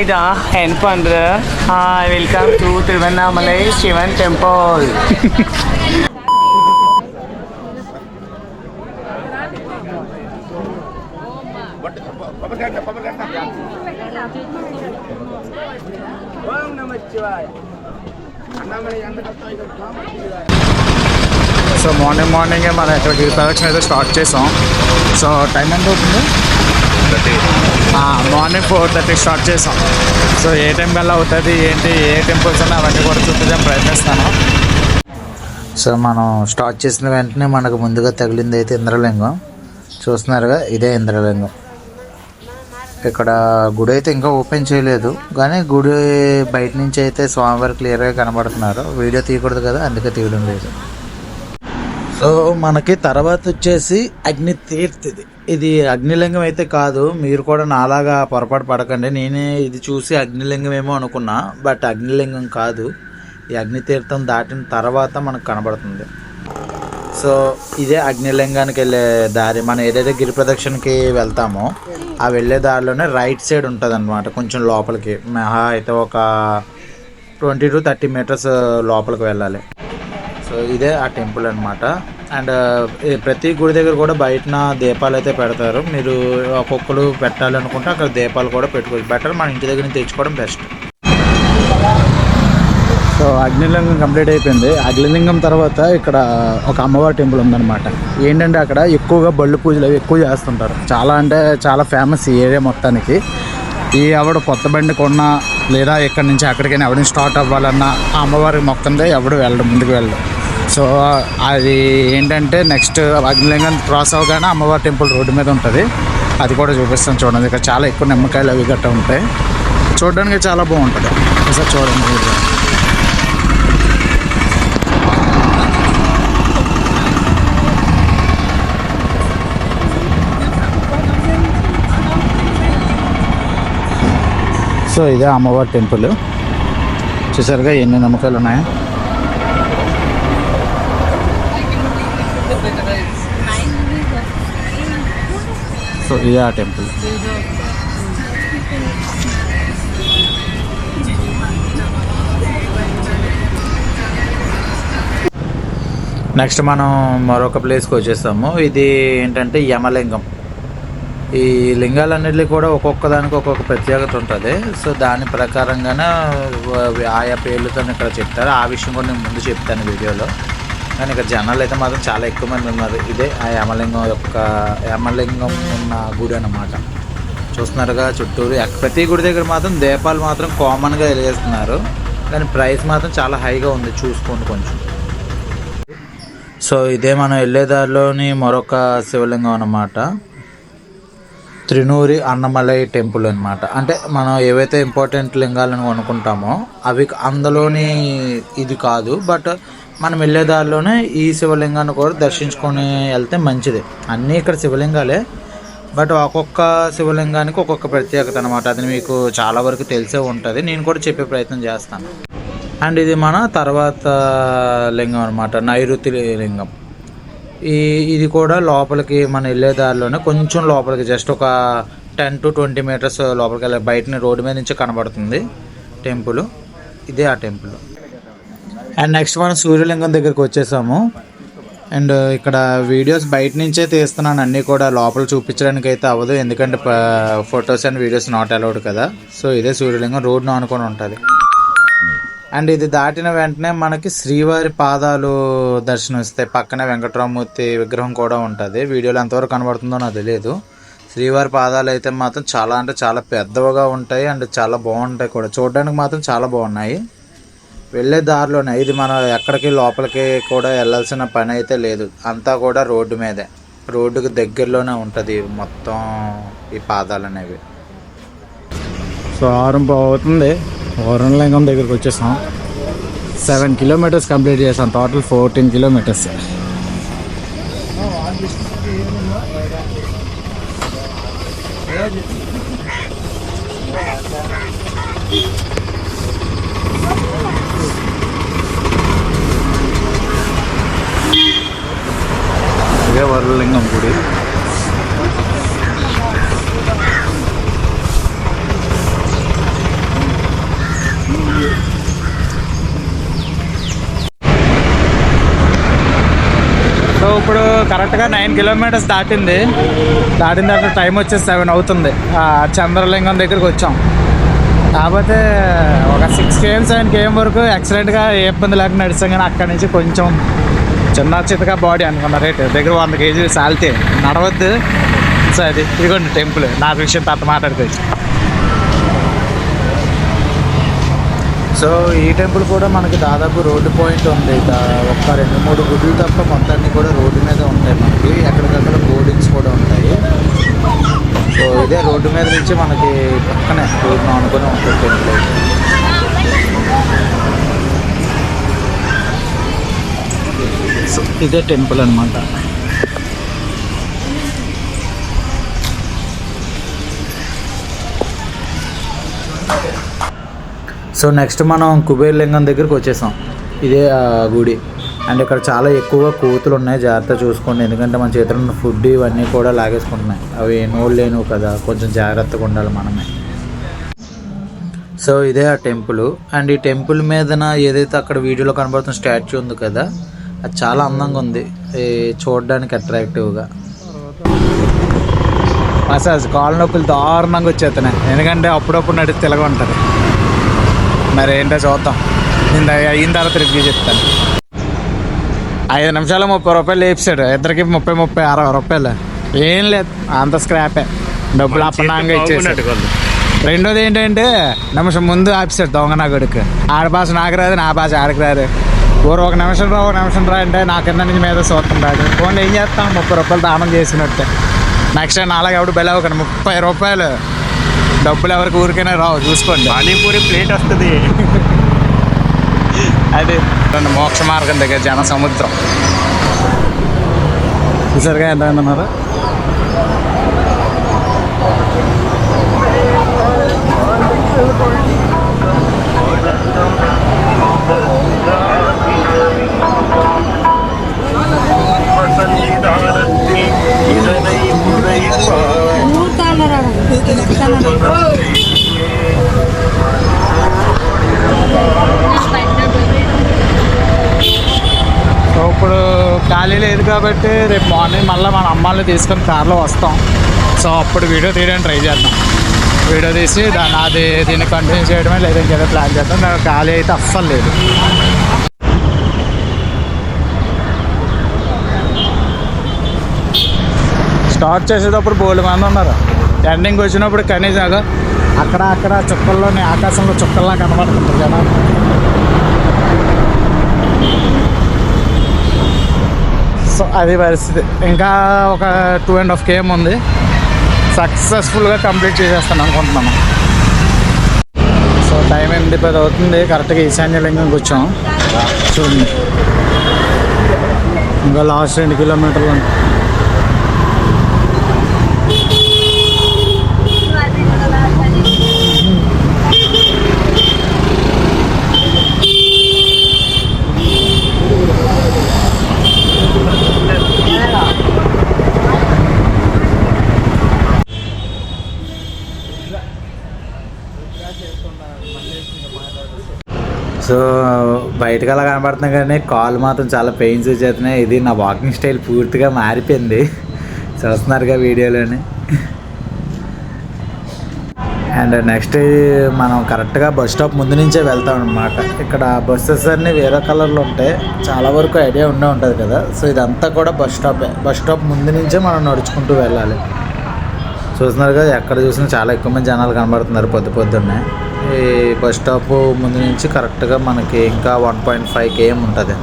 Haida and Pandra. Hi, welcome to Tiruvannamalai Shivan Temple. So morning మార్నింగే మనం ఇక్కడికి ప్రదక్షిణ అయితే స్టార్ట్ చేసాం సో టైం ఎంత అవుతుంది మార్నింగ్ ఫోర్ థర్టీ స్టార్ట్ చేసాం. సో ఏ టైం కల్లా అవుతుంది ఏంటి ఏ టెంపుల్స్ ఉన్నాయి అవన్నీ కూడా చూపించడానికి ప్రయత్నిస్తాను. సో మనం స్టార్ట్ చేసిన వెంటనే మనకు ముందుగా తగిలింది అయితే ఇంద్రలింగం. చూస్తున్నారుగా ఇదే ఇంద్రలింగం. ఇక్కడ గుడి అయితే ఇంకా ఓపెన్ చేయలేదు కానీ గుడి బయట నుంచి అయితే స్వామివారు క్లియర్గా కనబడుతున్నారు. వీడియో తీయకూడదు కదా అందుకే తీయడం లేదు. సో మనకి తర్వాత వచ్చేసి అగ్ని తీర్థిది ఇది అగ్నిలింగం అయితే కాదు మీరు కూడా నాలాగా పొరపాటు పడకండి. నేనే ఇది చూసి అగ్నిలింగం ఏమో అనుకున్నా బట్ అగ్నిలింగం కాదు. ఈ అగ్నితీర్థం దాటిన తర్వాత మనకు కనబడుతుంది. సో ఇదే అగ్నిలింగానికి వెళ్ళే దారి. మనం ఏదైతే గిరి ప్రదక్షిణకి వెళ్తామో ఆ వెళ్ళే దారిలోనే రైట్ సైడ్ ఉంటుంది అనమాట కొంచెం లోపలికి. మహా అయితే ఒక ట్వంటీ టు థర్టీ మీటర్స్ లోపలికి వెళ్ళాలి. సో ఇదే ఆ టెంపుల్ అనమాట అండ్ ప్రతి గుడి దగ్గర కూడా బయటన దీపాలు అయితే పెడతారు. మీరు ఒక్కొక్కరు పెట్టాలనుకుంటే అక్కడ దీపాలు కూడా పెట్టుకోవచ్చు. బెటర్ మన ఇంటి దగ్గర నుంచి తెచ్చుకోవడం బెస్ట్. సో అగ్నిలింగం కంప్లీట్ అయిపోయింది. అగ్నిలింగం తర్వాత ఇక్కడ ఒక అమ్మవారి టెంపుల్ ఉందన్నమాట. ఏంటంటే అక్కడ ఎక్కువగా బళ్ళు పూజలు అవి ఎక్కువ చేస్తుంటారు. చాలా అంటే చాలా ఫేమస్ ఈ ఏరియా మొత్తానికి. ఈ ఆవిడ కొత్త బండి కొన్నా లేదా ఇక్కడి నుంచి అక్కడికైనా ఎవరిని స్టార్ట్ అవ్వాలన్నా ఆ అమ్మవారికి మొక్కందే ఎవడు వెళ్ళడం ముందుకు వెళ్ళడం. సో అది ఏంటంటే నెక్స్ట్ అగ్నిలింగం క్రాస్ అవగానే అమ్మవారి టెంపుల్ రోడ్డు మీద ఉంటుంది. అది కూడా చూపిస్తాను చూడండి. ఇక్కడ చాలా ఎక్కువ నిమ్మకాయలు అవి గట్రా ఉంటాయి. చూడడానికి చాలా బాగుంటుంది. ఒకసారి చూడండి. సో ఇదే అమ్మవారి టెంపుల్. చూసారుగా ఎన్ని నమ్మకాలు ఉన్నాయి. సో ఇది ఆ టెంపుల్ నెక్స్ట్ మనం మరొక ప్లేస్కి వచ్చేస్తాము ఇది ఏంటంటే యమలింగం ఈ లింగాలన్నిటి కూడా ఒక్కొక్క దానికి ఒక్కొక్క ప్రత్యేకత ఉంటుంది సో దాని ప్రకారంగానే ఆయా పేర్లతో ఇక్కడ చెప్తారు ఆ విషయం కూడా నేను ముందు చెప్తాను వీడియోలో కానీ ఇక్కడ జనాలు అయితే మాత్రం చాలా ఎక్కువ మంది ఉన్నారు. ఇదే ఆ యమలింగం యొక్క యమలింగం ఉన్న గుడి అన్నమాట. చూస్తున్నారుగా చుట్టూరు. ప్రతి గుడి దగ్గర మాత్రం దీపాలు మాత్రం కామన్గా వెలిగేస్తున్నారు. కానీ ప్రైస్ మాత్రం చాలా హైగా ఉంది. చూసుకోండి కొంచెం. సో ఇదే మనం వెళ్ళే దారిలోని మరొక శివలింగం అన్నమాట. త్రినూరి అన్నమలై టెంపుల్ అన్నమాట. అంటే మనం ఏవైతే ఇంపార్టెంట్ లింగాలను అనుకుంటామో అవి అందులోని ఇది కాదు. బట్ మనం వెళ్ళే దారిలోనే ఈ శివలింగాన్ని కూడా దర్శించుకొని వెళ్తే మంచిది. అన్నీ ఇక్కడ శివలింగాలే. బట్ ఒక్కొక్క శివలింగానికి ఒక్కొక్క ప్రత్యేకత అనమాట అది మీకు చాలా వరకు తెలిసే ఉంటుంది. నేను కూడా చెప్పే ప్రయత్నం చేస్తాను. అండ్ ఇది మన తర్వాత లింగం అనమాట నైరుతి లింగం. ఈ ఇది కూడా లోపలికి మనం వెళ్ళే దారిలోనే కొంచెం లోపలికి జస్ట్ ఒక టెన్ టు ట్వంటీ మీటర్స్ లోపలికి వెళ్ళే బయటని రోడ్డు మీద నుంచి కనబడుతుంది టెంపుల్. ఇదే ఆ టెంపుల్. అండ్ నెక్స్ట్ మనం సూర్యలింగం దగ్గరికి వచ్చేసాము. అండ్ uh, ఇక్కడ వీడియోస్ బయట నుంచే తీస్తున్నాను. అన్నీ కూడా లోపల చూపించడానికి అయితే అవ్వదు. ఎందుకంటే photos and videos not allowed కదా. సో ఇదే సూర్యలింగం రోడ్ను అనుకుని ఉంటుంది. అండ్ ఇది దాటిన వెంటనే మనకి శ్రీవారి పాదాలు దర్శనం ఇస్తాయి పక్కనే వెంకటరామూర్తి విగ్రహం కూడా ఉంటుంది. వీడియోలో ఎంతవరకు కనబడుతుందో నాకు తెలియదు. శ్రీవారి పాదాలు అయితే మాత్రం చాలా అంటే చాలా పెద్దవిగా ఉంటాయి. అండ్ చాలా బాగుంటాయి కూడా. చూడడానికి మాత్రం చాలా బాగున్నాయి. వెళ్ళే దారిలోనే ఇది మనం ఎక్కడికి లోపలికి కూడా వెళ్ళాల్సిన పని అయితే లేదు. అంతా కూడా రోడ్డు మీదే. రోడ్డుకి దగ్గరలోనే ఉంటుంది మొత్తం ఈ పాదాలు అనేవి. సో ఆరం అవుతుంది వరుణలింగం దగ్గరికి వచ్చేసాం. సెవెన్ కిలోమీటర్స్ కంప్లీట్ చేసాం. టోటల్ ఫోర్టీన్ కిలోమీటర్స్ ఇదే వరుణలింగం గుడి ఇప్పుడు కరెక్ట్గా నైన్ కిలోమీటర్స్ దాటింది. దాటిన తర్వాత టైం వచ్చేసి సెవెన్ అవుతుంది. చంద్రలింగం దగ్గరికి వచ్చాం. కాకపోతే ఒక సిక్స్ కేఎం సెవెన్ కేఎం వరకు ఎక్సలెంట్గా ఏ ఇబ్బంది లేకుండా నడిచాం కానీ అక్కడి నుంచి కొంచెం చిన్న చితగా బాడీ అనుకున్న రేట్. దగ్గర వంద కేజీలు సాల్తే నడవద్దు. సో అది ఇదిగోండి టెంపుల్. నా విషయం తర్వాత మాట్లాడితే సో ఈ టెంపుల్ కూడా మనకి దాదాపు రోడ్డు పాయింట్ ఉంది. దా- ఒక్క రెండు మూడు గుడ్లు తప్ప మొత్తాన్ని కూడా రోడ్డు మీద ఉంటాయి మనకి. ఎక్కడికక్కడ బోర్డింగ్స్ కూడా ఉంటాయి. సో ఇదే రోడ్డు మీద నుంచి మనకి పక్కనే రోడ్డు అనుకుని ఉంటుంది టెంపుల్ సో ఇదే టెంపుల్ అనమాట సో నెక్స్ట్ మనం కుబేర్ లింగం దగ్గరికి వచ్చేసాం. ఇదే ఆ గుడి. అండ్ ఇక్కడ చాలా ఎక్కువగా కోతులు ఉన్నాయి. జాగ్రత్త చూసుకోండి. ఎందుకంటే మన చేతిలో ఉన్న ఫుడ్ ఇవన్నీ కూడా లాగేసుకుంటున్నాయి. అవి నోళ్ళు లేను కదా. కొంచెం జాగ్రత్తగా ఉండాలి మనమే. సో ఇదే ఆ టెంపుల్. అండ్ ఈ టెంపుల్ మీదన ఏదైతే అక్కడ వీడియోలో కనబడుతున్న స్టాచ్యూ ఉంది కదా అది చాలా అందంగా ఉంది. చూడడానికి అట్రాక్టివ్గా. మసాజ్ కాళ్ళ నొప్పులు దారుణంగా వచ్చేస్తున్నాయి. ఎందుకంటే అప్పుడప్పుడు నడిచి తెలగ ఉంటుంది. మరి ఏంటో చూద్దాం. నేను అయిన తర్వాత రివ్యూ చెప్తాను. ఐదు నిమిషాలు ముప్పై రూపాయలు లేపిస్తాడు. ఇద్దరికి ముప్పై ముప్పై అరవై రూపాయలు. ఏం లేదు. అంత స్క్రాపే డబ్బులు అప్పనాంగా ఇచ్చేసాడు. రెండోది ఏంటంటే నిమిషం ముందు ఆపిస్తాడు దొంగ నా కొడుకు. ఆడ భాష నాకు రాదు నా భాష ఆడికి రాదు. ఊరు ఒక నిమిషం రా ఒక నిమిషం రా అంటే నా కింద నుంచి మీద చూస్తున్నాడు ఫోన్ ఏం చేస్తాం? ముప్పై రూపాయలు దానం చేసినట్టే. నెక్స్ట్ టైం అలాగే ఎవడు ఒక ముప్పై రూపాయలు. డబ్బులు ఎవరికి ఊరికైనా రావు చూసుకోండి. పానీపూరి ప్లేట్ వస్తుంది. అది రెండు మోక్ష మార్గం దగ్గర జన సముద్రం చూసారుగా ఎంత అన్నారు సో కాబట్టి రేపు మార్నింగ్ మళ్ళీ మన అమ్మాయిని తీసుకొని కార్లో వస్తాం. సో అప్పుడు వీడియో తీయడానికి ట్రై చేద్దాం. వీడియో తీసి దాన్ని అది దీన్ని కంటిన్యూ చేయడమే లేదా ఇంకేదో ప్లాన్ చేద్దాం. నాకు ఖాళీ అయితే అస్సలు లేదు. స్టార్ట్ చేసేటప్పుడు బోల్డ్ మంది ఉన్నారు. ఎండింగ్ వచ్చినప్పుడు కనీసం అక్కడ అక్కడ చుక్కల్లోని ఆకాశంలో చుక్కల్లా కనబడుతుంది జనాలు. సో అది పరిస్థితి. ఇంకా ఒక టూ అండ్ హాఫ్ కేఎం ఉంది. సక్సెస్ఫుల్గా కంప్లీట్ చేసేస్తాను అనుకుంటున్నాను. సో టైం ఎనిమిది పది అవుతుంది. కరెక్ట్గా ఈశాన్యలింగంకి వచ్చాం చూడండి. ఇంకా లాస్ట్ రెండు కిలోమీటర్లు సో బయటకు అలా కనబడుతున్నాయి కానీ కాలు మాత్రం చాలా పెయిన్స్ వచ్చేస్తున్నాయి. ఇది నా వాకింగ్ స్టైల్ పూర్తిగా మారిపోయింది. చూస్తున్నారుగా వీడియోలోని. అండ్ నెక్స్ట్ మనం కరెక్ట్గా బస్ స్టాప్ ముందు నుంచే వెళ్తాం అనమాట ఇక్కడ బస్సెస్ అన్నీ వేరే కలర్లో ఉంటాయి. చాలా వరకు ఐడియా ఉండే ఉంటుంది కదా. సో ఇదంతా కూడా బస్ స్టాపే. బస్ స్టాప్ ముందు నుంచే మనం నడుచుకుంటూ వెళ్ళాలి. చూస్తున్నారు కదా ఎక్కడ చూసినా చాలా ఎక్కువ మంది జనాలు కనబడుతున్నారు పొద్దు పొద్దున్నే. ఈ బస్ స్టాప్ ముందు నుంచి కరెక్ట్గా మనకి ఇంకా వన్ పాయింట్ ఫైవ్ కేఎం ఉంటుంది.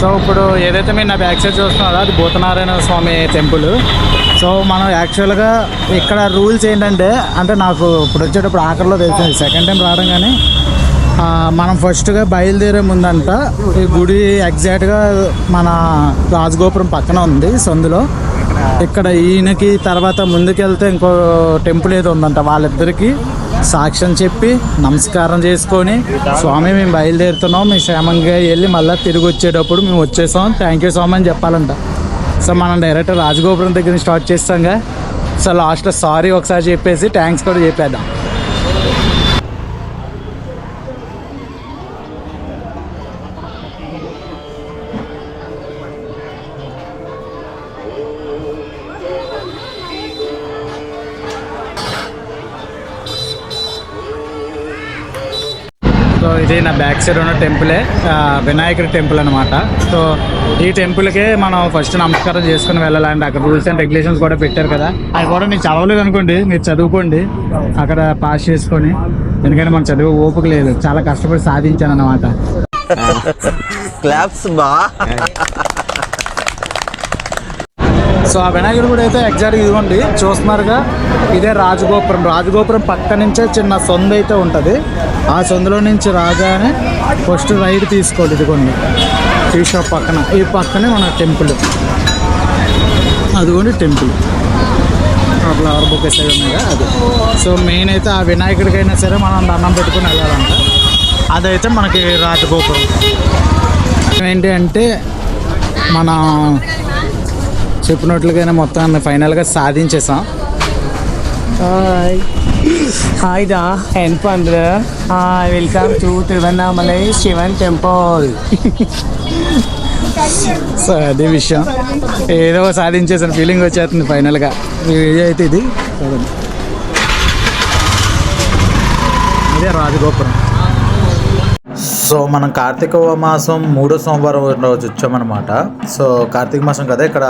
సో ఇప్పుడు ఏదైతే మీరు నా బ్యాక్ సైడ్ చూస్తున్నారో అది భూతనారాయణ స్వామి టెంపుల్. సో మనం యాక్చువల్గా ఇక్కడ రూల్స్ ఏంటంటే అంటే నాకు ఇప్పుడు వచ్చేటప్పుడు ఆఖరిలో తెలిసింది సెకండ్ టైం రావడం కానీ మనం ఫస్ట్గా బయలుదేరే ముందంట ఈ గుడి ఎగ్జాక్ట్గా మన రాజగోపురం పక్కన ఉంది. సందులో ఇక్కడ ఈయనకి తర్వాత ముందుకెళ్తే ఇంకో టెంపుల్ ఏదో ఉందంట. వాళ్ళిద్దరికి సాక్ష్యం చెప్పి నమస్కారం చేసుకొని స్వామి మేము బయలుదేరుతున్నాం. మేము క్షేమంగా వెళ్ళి మళ్ళీ తిరిగి వచ్చేటప్పుడు మేము వచ్చేసాం. థ్యాంక్ యూ సో అని చెప్పాలంట. సో మనం డైరెక్ట్ రాజగోపురం దగ్గర నుంచి స్టార్ట్ చేస్తాంగా. సో లాస్ట్లో సారీ ఒకసారి చెప్పేసి థ్యాంక్స్ కూడా చెప్పేద్దాం. ఇది నా బ్యాక్ సైడ్ ఉన్న టెంపులే వినాయకుడి టెంపుల్ అనమాట సో ఈ టెంపుల్కే మనం ఫస్ట్ నమస్కారం చేసుకుని వెళ్ళాలండి. అక్కడ రూల్స్ అండ్ రెగ్యులేషన్స్ కూడా పెట్టారు కదా. అది కూడా నేను చదవలేదు అనుకోండి మీరు చదువుకోండి. అక్కడ పాస్ చేసుకొని ఎందుకంటే మన చదువు ఓపిక లేదు. చాలా కష్టపడి సాధించాను అనమాట క్లాప్స్ బా. సో ఆ వినాయకుడు కూడా అయితే ఎగ్జాక్ట్ ఇదిగోండి. చూస్తున్నారుగా ఇదే రాజగోపురం. రాజగోపురం పక్క నుంచే చిన్న సొంద అయితే ఉంటుంది. ఆ సొందులో నుంచి రాగానే ఫస్ట్ రైడ్ తీసుకోండి ఇదిగోండి. టీ షాప్ పక్కన. ఈ పక్కనే మన టెంపుల్ అదిగోండి టెంపుల్ ఫ్లవర్ బొకేస్ అవి ఉన్నాయిగా అది. సో మెయిన్ అయితే ఆ వినాయకుడికైనా సరే మనం దండం పెట్టుకుని వెళ్ళాలంట. అదైతే మనకి రాజగోపురం. ఏంటి అంటే మన చెప్పినట్లుగానే మొత్తాన్ని ఫైనల్గా సాధించేసాం హాయ్. హాయ్ దా. ఎన్ పండ్రు hi welcome to Tiruvannamalai Sivan temple. So అదే విషయం. ఏదో సాధించేసిన ఫీలింగ్ వచ్చేస్తుంది ఫైనల్గా. వీడియో అయితే ఇది? ఇదే రాజగోపురం. సో మనం కార్తీక మాసం మూడో సోమవారం రోజు వచ్చామన్నమాట. సో కార్తీక మాసం కదా ఇక్కడ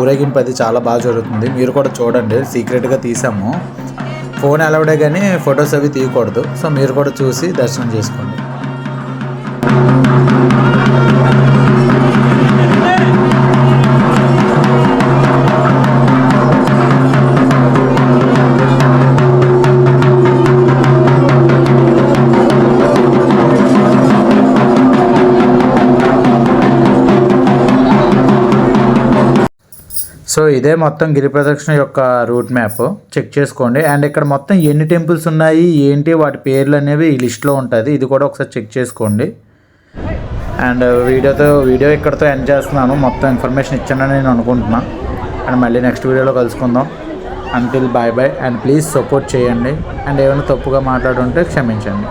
ఊరేగింపు అది చాలా బాగా జరుగుతుంది. మీరు కూడా చూడండి సీక్రెట్గా తీసాము. ఫోన్ అలౌడే కానీ ఫొటోస్ అవి తీయకూడదు. సో మీరు కూడా చూసి దర్శనం చేసుకోండి. సో ఇదే మొత్తం గిరి ప్రదక్షిణ యొక్క రూట్ మ్యాప్. చెక్ చేసుకోండి. అండ్ ఇక్కడ మొత్తం ఎన్ని టెంపుల్స్ ఉన్నాయి ఏంటి వాటి పేర్లు అనేవి ఈ లిస్ట్లో ఉంటుంది. ఇది కూడా ఒకసారి చెక్ చేసుకోండి. అండ్ వీడియోతో వీడియో ఇక్కడతో ఎండ్ చేస్తున్నాను. మొత్తం ఇన్ఫర్మేషన్ ఇచ్చానని నేను అనుకుంటున్నాను అండ్ మళ్ళీ నెక్స్ట్ వీడియోలో కలుసుకుందాం. Until bye bye and please support చేయండి. అండ్ ఏమైనా తప్పుగా మాట్లాడుంటే క్షమించండి.